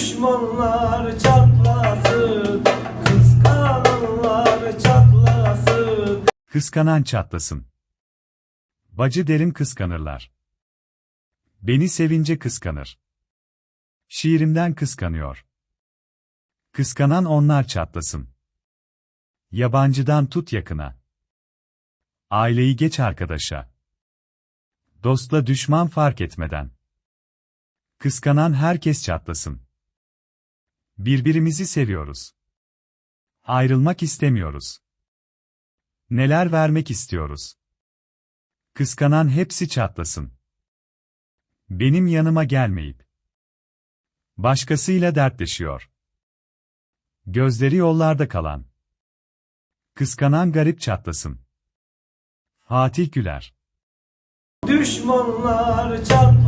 Düşmanlar çatlasın Kıskananlar çatlasın Kıskanan çatlasın. Bacı derin kıskanırlar. Beni sevince kıskanır. Şiirimden kıskanıyor. Kıskanan onlar çatlasın. Yabancıdan tut yakına. Aileyi geç arkadaşa. Dostla düşman fark etmeden. Kıskanan herkes çatlasın. Birbirimizi seviyoruz. Ayrılmak istemiyoruz. Neler vermek istiyoruz? Kıskanan hepsi çatlasın. Benim yanıma gelmeyip başkasıyla dertleşiyor. Gözleri yollarda kalan. Kıskanan garip çatlasın. Fatih Güler Düşmanlar çatlasın